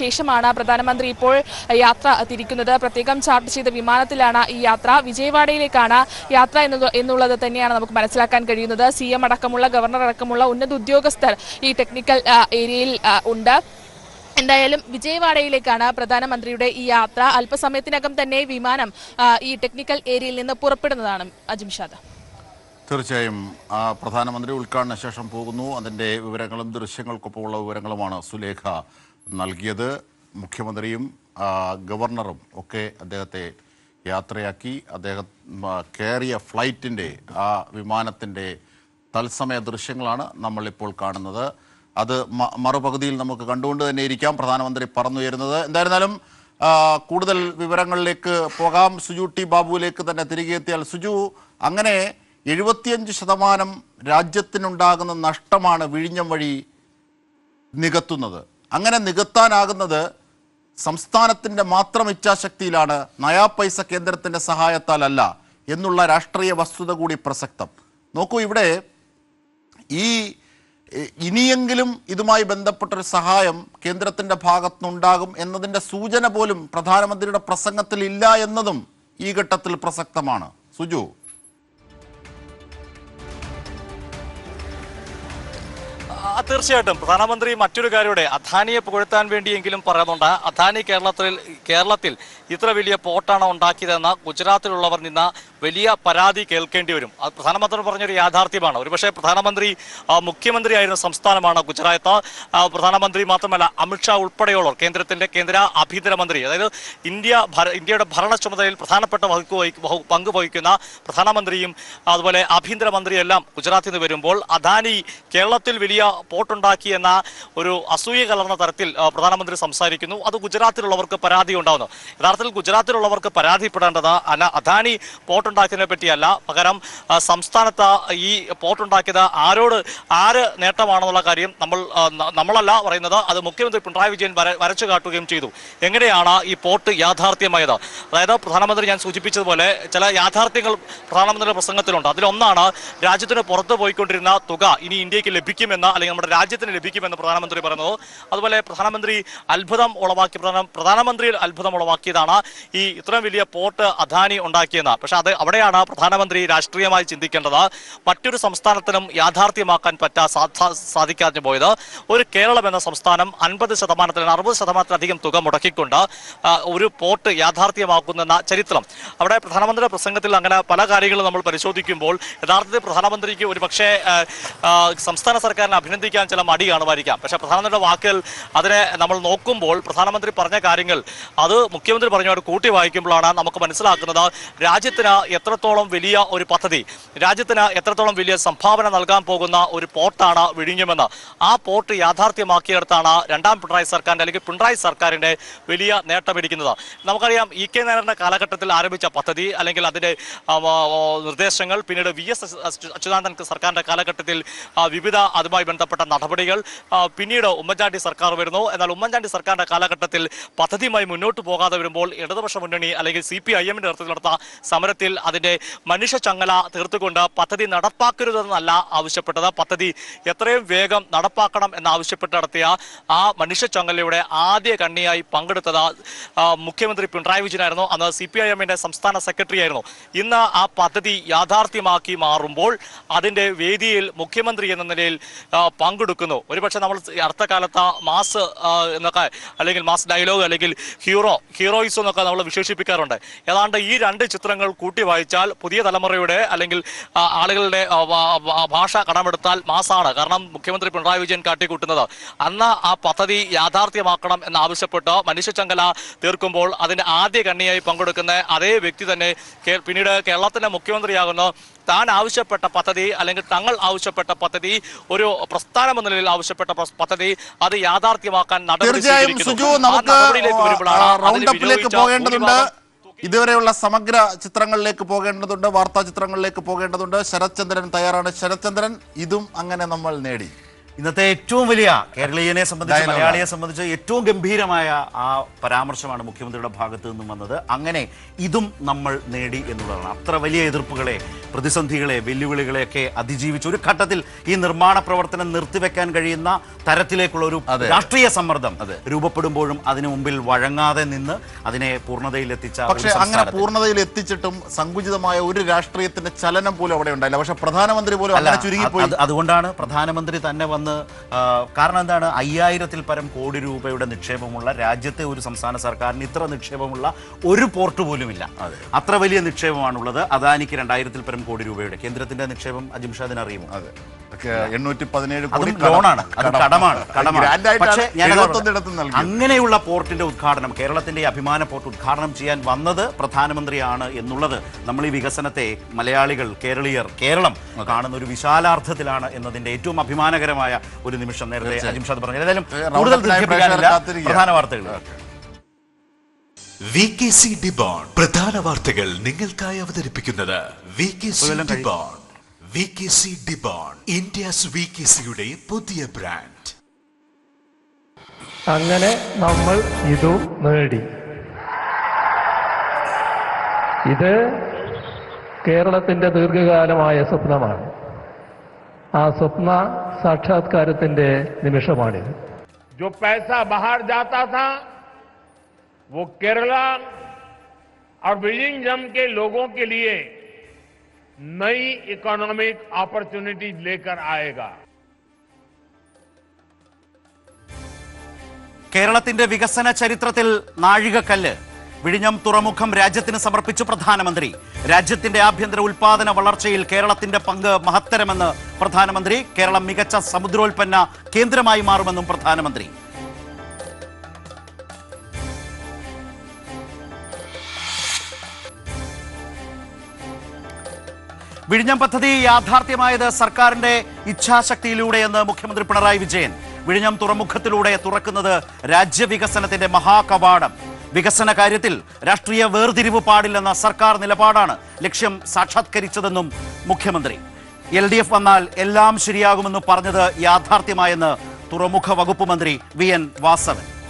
ശേഷമാണ് പ്രധാനമന്ത്രി ഇപ്പോൾ യാത്ര തിരിക്കുന്നത്. പ്രത്യേകം ചാർട്ട് ചെയ്ത വിമാനത്തിലാണ് ഈ യാത്ര. വിജയവാഡയിലേക്കാണ് യാത്ര എന്നുള്ളത് തന്നെയാണ് നമുക്ക് മനസ്സിലാക്കാൻ കഴിയുന്നത്. സി അടക്കമുള്ള ഗവർണർ അടക്കമുള്ള ഉന്നത ഉദ്യോഗസ്ഥർ ഈ ടെക്നിക്കൽ ഏരിയയിൽ ഉണ്ട്. എന്തായാലും വിജയവാഡയിലേക്കാണ് പ്രധാനമന്ത്രിയുടെ ഈ യാത്ര. അല്പസമയത്തിനകം തന്നെ വിമാനം ഈ ടെക്നിക്കൽ ഏരിയയിൽ നിന്ന് പുറപ്പെടുന്നതാണ്. അജിംഷാദ് തീർച്ചയായും പ്രധാനമന്ത്രി ഉദ്ഘാടന ശേഷം പോകുന്നു. അതിന്റെ വിവരങ്ങളും ദൃശ്യങ്ങൾക്കൊപ്പമുള്ള വിവരങ്ങളുമാണ് സുലേഖ നൽകിയത് മുഖ്യമന്ത്രിയും ഗവർണറും ഒക്കെ അദ്ദേഹത്തെ യാത്രയാക്കി. അദ്ദേഹം കയറിയ ഫ്ലൈറ്റിന്റെ ആ വിമാനത്തിന്റെ തത്സമയ ദൃശ്യങ്ങളാണ് നമ്മളിപ്പോൾ കാണുന്നത്. അത് മറുപകുതിയിൽ നമുക്ക് കണ്ടുകൊണ്ട് തന്നെ ഇരിക്കാം. പ്രധാനമന്ത്രി പറഞ്ഞുയരുന്നത് എന്തായിരുന്നാലും കൂടുതൽ വിവരങ്ങളിലേക്ക് പോകാം. സുജു ടി ബാബുവിലേക്ക് തന്നെ തിരികെ എത്തിയാൽ സുജു അങ്ങനെ എഴുപത്തിയഞ്ച് ശതമാനം രാജ്യത്തിനുണ്ടാകുന്ന നഷ്ടമാണ് വിഴിഞ്ഞം വഴി നികത്തുന്നത്. അങ്ങനെ നികത്താനാകുന്നത് സംസ്ഥാനത്തിന്റെ മാത്രം ഇച്ഛാശക്തിയിലാണ്. നയാ പൈസ കേന്ദ്രത്തിന്റെ സഹായത്താലല്ല എന്നുള്ള രാഷ്ട്രീയ വസ്തുത കൂടി പ്രസക്തം. നോക്കൂ ഇവിടെ ഈ ഇനിയെങ്കിലും ഇതുമായി ബന്ധപ്പെട്ടൊരു സഹായം കേന്ദ്രത്തിന്റെ ഭാഗത്തുനിന്നുണ്ടാകും എന്നതിന്റെ സൂചന പോലും പ്രധാനമന്ത്രിയുടെ പ്രസംഗത്തിൽ ഇല്ല എന്നതും ഈ ഘട്ടത്തിൽ പ്രസക്തമാണ്. സുജു തീർച്ചയായിട്ടും. പ്രധാനമന്ത്രി മറ്റൊരു കാര്യയുടെ അദാനിയെ പുകഴ്ത്താൻ വേണ്ടിയെങ്കിലും പറയുന്നുണ്ട്. അധാനി കേരളത്തിൽ കേരളത്തിൽ ഇത്ര വലിയ പോർട്ടാണ് ഉണ്ടാക്കിയതെന്ന ഗുജറാത്തിലുള്ളവർ നിന്ന വലിയ പരാതി കേൾക്കേണ്ടി വരും. അത് പ്രധാനമന്ത്രി പറഞ്ഞൊരു യാഥാർത്ഥ്യമാണ്. ഒരുപക്ഷെ പ്രധാനമന്ത്രി മുഖ്യമന്ത്രി മുഖ്യമന്ത്രിയായിരുന്ന സംസ്ഥാനമാണ് ഗുജറാത്ത്. പ്രധാനമന്ത്രി മാത്രമല്ല അമിത്ഷാ ഉൾപ്പെടെയുള്ളവർ കേന്ദ്രത്തിന്റെ കേന്ദ്ര ആഭ്യന്തരമന്ത്രി. അതായത് ഇന്ത്യ ഇന്ത്യയുടെ ഭരണ ചുമതലയിൽ പ്രധാനപ്പെട്ട പങ്ക് വഹിക്കുന്ന പ്രധാനമന്ത്രിയും അതുപോലെ ആഭ്യന്തരമന്ത്രിയും എല്ലാം ഗുജറാത്തിൽ നിന്ന് വരുമ്പോൾ അദാനി കേരളത്തിൽ വലിയ പോർട്ടുണ്ടാക്കി എന്ന ഒരു അസൂയ കലർന്ന തരത്തിൽ പ്രധാനമന്ത്രി സംസാരിക്കുന്നു. അത് ഗുജറാത്തിലുള്ളവർക്ക് പരാതി ഉണ്ടാവുന്നു. യഥാർത്ഥത്തിൽ ഗുജറാത്തിലുള്ളവർക്ക് പരാതിപ്പെടേണ്ടത് അന അദാനി പോട്ടുണ്ടാക്കിയതിനെ പറ്റിയല്ല. പകരം സംസ്ഥാനത്ത് ഈ പോട്ടുണ്ടാക്കിയത് ആരോട് ആര് നേട്ടമാണെന്നുള്ള കാര്യം നമ്മൾ നമ്മളല്ല പറയുന്നത്. അത് മുഖ്യമന്ത്രി പിണറായി വിജയൻ വര വരച്ചു കാട്ടുകയും ചെയ്തു. എങ്ങനെയാണ് ഈ പോർട്ട് യാഥാർത്ഥ്യമായത്? അതായത് പ്രധാനമന്ത്രി ഞാൻ സൂചിപ്പിച്ചതുപോലെ ചില യാഥാർത്ഥ്യങ്ങൾ പ്രധാനമന്ത്രിയുടെ പ്രസംഗത്തിലുണ്ട്. അതിലൊന്നാണ് രാജ്യത്തിന് പുറത്ത് പോയിക്കൊണ്ടിരുന്ന തുക ഇനി ഇന്ത്യയ്ക്ക് ലഭിക്കുമെന്ന് അല്ലെങ്കിൽ നമ്മുടെ രാജ്യത്തിന് ലഭിക്കുമെന്ന് പ്രധാനമന്ത്രി പറയുന്നത് അതുപോലെ പ്രധാനമന്ത്രി അത്ഭുതം ഉളവാക്കി പ്രധാനമന്ത്രി അത്ഭുതം ഉളവാക്കിയതാണ് ഈ ഇത്രയും വലിയ പോർട്ട് അദാനി ഉണ്ടാക്കിയെന്ന്. പക്ഷെ അത് അവിടെയാണ് പ്രധാനമന്ത്രി രാഷ്ട്രീയമായി ചിന്തിക്കേണ്ടത്. മറ്റൊരു സംസ്ഥാനത്തിനും യാഥാർത്ഥ്യമാക്കാൻ പറ്റാ സാധിക്കാതെ പോയത്. ഒരു കേരളം എന്ന സംസ്ഥാനം അൻപത് ശതമാനത്തിൽ അറുപത് ശതമാനത്തിലധികം തുക മുടക്കിക്കൊണ്ട് ഒരു പോർട്ട് യാഥാർത്ഥ്യമാക്കുന്ന ചരിത്രം. അവിടെ പ്രധാനമന്ത്രിയുടെ പ്രസംഗത്തിൽ അങ്ങനെ പല കാര്യങ്ങളും നമ്മൾ പരിശോധിക്കുമ്പോൾ യഥാർത്ഥത്തിൽ പ്രധാനമന്ത്രിക്ക് ഒരു സംസ്ഥാന സർക്കാരിനെ അഭിനന്ദിക്കാൻ ചില മടി കാണുമായിരിക്കാം. പക്ഷേ പ്രധാനമന്ത്രിയുടെ വാക്കുകൾ അതിനെ നമ്മൾ നോക്കുമ്പോൾ പ്രധാനമന്ത്രി പറഞ്ഞ കാര്യങ്ങൾ അത് മുഖ്യമന്ത്രി പറഞ്ഞോട് കൂട്ടി വായിക്കുമ്പോഴാണ് നമുക്ക് മനസ്സിലാക്കുന്നത് രാജ്യത്തിന് എത്രത്തോളം വലിയ ഒരു പദ്ധതി രാജ്യത്തിന് എത്രത്തോളം വലിയ സംഭാവന നൽകാൻ പോകുന്ന ഒരു പോർട്ടാണ് വിഴിഞ്ഞുമെന്ന്. ആ പോർട്ട് യാഥാർത്ഥ്യമാക്കിയെടുത്താണ് രണ്ടാം പിണറായി സർക്കാരിന്റെ അല്ലെങ്കിൽ പിണറായി സർക്കാരിന്റെ വലിയ നേട്ടമിരിക്കുന്നത് നമുക്കറിയാം ഇ കെ നായരുടെ കാലഘട്ടത്തിൽ ആരംഭിച്ച പദ്ധതി അല്ലെങ്കിൽ ആ, നിർദ്ദേശങ്ങൾ പിന്നീട് വി എസ് അച്യുതാനന്ദൻ സർക്കാരിന്റെ കാലഘട്ടത്തിൽ വിവിധ അതുമായി ബന്ധപ്പെട്ട നടപടികൾ പിന്നീട് ഉമ്മൻചാണ്ടി സർക്കാർ വരുന്നു. എന്നാൽ ഉമ്മൻചാണ്ടി സർക്കാരിന്റെ കാലഘട്ടത്തിൽ പദ്ധതിയുമായി മുന്നോട്ട് പോകാതെ വരുമ്പോൾ ഇടതുപക്ഷ മുന്നണി അല്ലെങ്കിൽ സി പി ഐ എമ്മിന്റെ നേതൃത്വത്തിൽ നടത്ത സമരത്തിൽ അതിന്റെ മനുഷ്യ ചങ്ങല തീർത്തുകൊണ്ട് പദ്ധതി നടപ്പാക്കരുതെന്നല്ല ആവശ്യപ്പെട്ടത്. പദ്ധതി എത്രയും വേഗം നടപ്പാക്കണം എന്നാവശ്യപ്പെട്ട് നടത്തിയ ആ മനുഷ്യ ചങ്ങലയുടെ ആദ്യ കണ്ണിയായി പങ്കെടുത്തത് മുഖ്യമന്ത്രി പിണറായി വിജയനായിരുന്നു. അന്ന് സി പി ഐ എമ്മിന്റെ സംസ്ഥാന സെക്രട്ടറി ആയിരുന്നു. ഇന്ന് ആ പദ്ധതി യാഥാർത്ഥ്യമാക്കി മാറുമ്പോൾ അതിന്റെ വേദിയിൽ മുഖ്യമന്ത്രി എന്ന നിലയിൽ പങ്കെടുക്കുന്നു. ഒരുപക്ഷെ നമ്മൾ അടുത്ത കാലത്ത് മാസ് എന്നൊക്കെ അല്ലെങ്കിൽ മാസ് ഡയലോഗ് അല്ലെങ്കിൽ ഹീറോ ഹീറോയിസ് എന്നൊക്കെ നമ്മൾ വിശേഷിപ്പിക്കാറുണ്ട്. ഏതാണ്ട് ഈ രണ്ട് ചിത്രങ്ങൾ കൂട്ടി വായിച്ചാൽ പുതിയ തലമുറയുടെ അല്ലെങ്കിൽ ആളുകളുടെ ഭാഷ കടമെടുത്താൽ മാസാണ്. കാരണം മുഖ്യമന്ത്രി പിണറായി വിജയൻ കാട്ടിക്കൂട്ടുന്നത്. അന്ന് ആ പദ്ധതി യാഥാർത്ഥ്യമാക്കണം എന്നാവശ്യപ്പെട്ട് മനുഷ്യചങ്കല തീർക്കുമ്പോൾ അതിന്റെ ആദ്യ കണ്ണിയായി പങ്കെടുക്കുന്ന അതേ വ്യക്തി തന്നെ പിന്നീട് കേരളത്തിന്റെ മുഖ്യമന്ത്രിയാകുന്നു. താൻ ആവശ്യപ്പെട്ട പദ്ധതി അല്ലെങ്കിൽ തങ്ങൾ ആവശ്യപ്പെട്ട പദ്ധതി ഒരു പ്രസ്ഥാനം എന്ന നിലയിൽ ആവശ്യപ്പെട്ട പദ്ധതി അത് യാഥാർത്ഥ്യമാക്കാൻ നടപടി തീർച്ചയായും സുജു നമുക്ക് പോകേണ്ടതുണ്ട്. ഇതുവരെയുള്ള സമഗ്ര ചിത്രങ്ങളിലേക്ക് പോകേണ്ടതുണ്ട്. വാർത്താ ചിത്രങ്ങളിലേക്ക് പോകേണ്ടതുണ്ട്. ശരത്ചന്ദ്രൻ തയ്യാറാണ്. ശരത്ചന്ദ്രൻ ഇതും അങ്ങനെ നമ്മൾ നേടി. ഇന്നത്തെ ഏറ്റവും വലിയ കേരളീയനെ സംബന്ധിച്ച് മലയാളിയെ സംബന്ധിച്ച് ഏറ്റവും ഗംഭീരമായ ആ പരാമർശമാണ് മുഖ്യമന്ത്രിയുടെ ഭാഗത്തു നിന്നും വന്നത്. അങ്ങനെ ഇതും നമ്മൾ നേടി എന്നുള്ളതാണ്. അത്ര വലിയ എതിർപ്പുകളെ പ്രതിസന്ധികളെ വെല്ലുവിളികളെയൊക്കെ അതിജീവിച്ച് ഒരു ഘട്ടത്തിൽ ഈ നിർമ്മാണ പ്രവർത്തനം നിർത്തിവെക്കാൻ കഴിയുന്ന തരത്തിലേക്കുള്ള ഒരു. രാഷ്ട്രീയ സമ്മർദ്ദം രൂപപ്പെടുമ്പോഴും അതിനു മുമ്പിൽ വഴങ്ങാതെ നിന്ന് അതിനെ പൂർണതയിലെത്തിച്ച എത്തിച്ച പക്ഷേ അങ്ങനെ. പൂർണതയിൽ എത്തിച്ചിട്ടും സങ്കുചിതമായ ഒരു രാഷ്ട്രീയത്തിന്റെ ചലനം പോലും അവിടെ ഉണ്ടായില്ല. പക്ഷെ പ്രധാനമന്ത്രി പോലും അങ്ങനെ ചുരുങ്ങിപ്പോയി. അത് അതുകൊണ്ടാണ് പ്രധാനമന്ത്രി തന്നെ വന്ന് കാരണം എന്താണ്? അയ്യായിരത്തിൽ പരം കോടി രൂപയുടെ നിക്ഷേപമുള്ള രാജ്യത്തെ ഒരു സംസ്ഥാന സർക്കാരിന് ഇത്ര നിക്ഷേപമുള്ള ഒരു പോർട്ട് പോലുമില്ല. അത്ര വലിയ നിക്ഷേപമാണുള്ളത്. അദാനിക്ക് രണ്ടായിരത്തിൽ പരം കോടി രൂപയുടെ കേന്ദ്രത്തിന്റെ നിക്ഷേപം അജിംഷാദിന് അറിയുമോ? അതെ. എണ്ണൂറ്റി പതിനേഴ് കോടി ലോണാണ്. അത് കടമാണ്. കടമാണ്. പക്ഷേ നൽകിയത്. അങ്ങനെയുള്ള പോർട്ടിന്റെ ഉദ്ഘാടനം കേരളത്തിന്റെ അഭിമാന പോർട്ട് ഉദ്ഘാടനം ചെയ്യാൻ വന്നത് പ്രധാനമന്ത്രിയാണ് എന്നുള്ളത് നമ്മൾ ഈ വികസനത്തെ മലയാളികൾ കേരളീയർ കേരളം കാണുന്ന ഒരു വിശാലാർത്ഥത്തിലാണ് എന്നതിന്റെ ഏറ്റവും അഭിമാനകരമായ ഒരു നിമിഷം നേരത്തെ അജിംഷാദ് പറഞ്ഞു ഏതായാലും കൂടുതൽ. പ്രധാന വാർത്തകൾ. വി കെ സി ഡിബോൺ പ്രധാന വാർത്തകൾ നിങ്ങൾക്കായി അവതരിപ്പിക്കുന്നത് വി കെ സി കൊല്ലം കഴിയും. Debon V K C Debon India's V K സിയുടെ പുതിയ ബ്രാൻഡ് അങ്ങനെ നമ്മൾ ഇതും നേടി ഇത് കേരളത്തിന്റെ ദീർഘകാലമായ സ്വപ്നമാണ് ആ സ്വപ്ന സാക്ഷാത്കാരത്തിന്റെ നിമിഷമാണിത് जो पैसा बाहर जाता था वो केरला और विलिंगम के लोगों के लिए नई इकोनॉमिक अपॉर्चुनिटीज लेकर आएगा കേരളത്തിന്റെ വികസന ചരിത്രത്തിൽ നാഴികക്കല്ല് വിഴിഞ്ഞം തുറമുഖം രാജ്യത്തിന് സമർപ്പിച്ചു പ്രധാനമന്ത്രി രാജ്യത്തിന്റെ ആഭ്യന്തര ഉൽപാദന വളർച്ചയിൽ കേരളത്തിന്റെ പങ്ക് മഹത്തരമെന്ന് പ്രധാനമന്ത്രി കേരളം മികച്ച സമുദ്രോൽപ്പന്ന കേന്ദ്രമായി മാറുമെന്നും പ്രധാനമന്ത്രി വിഴിഞ്ഞം പദ്ധതി യാഥാർത്ഥ്യമായത് സർക്കാരിന്റെ ഇച്ഛാശക്തിയിലൂടെയെന്ന് മുഖ്യമന്ത്രി പിണറായി വിജയൻ. വിഴിഞ്ഞം തുറമുഖത്തിലൂടെ തുറക്കുന്നത് രാജ്യവികസനത്തിന്റെ മഹാകവാടം. വികസന കാര്യത്തിൽ രാഷ്ട്രീയ വേർതിരിവ് പാടില്ലെന്ന സർക്കാർ നിലപാടാണ് ലക്ഷ്യം സാക്ഷാത്കരിച്ചതെന്നും മുഖ്യമന്ത്രി. എൽ ഡി എഫ് വന്നാൽ എല്ലാം ശരിയാകുമെന്ന് പറഞ്ഞത് യാഥാർത്ഥ്യമായെന്ന് തുറമുഖ വകുപ്പ് മന്ത്രി വി എൻ വാസവൻ.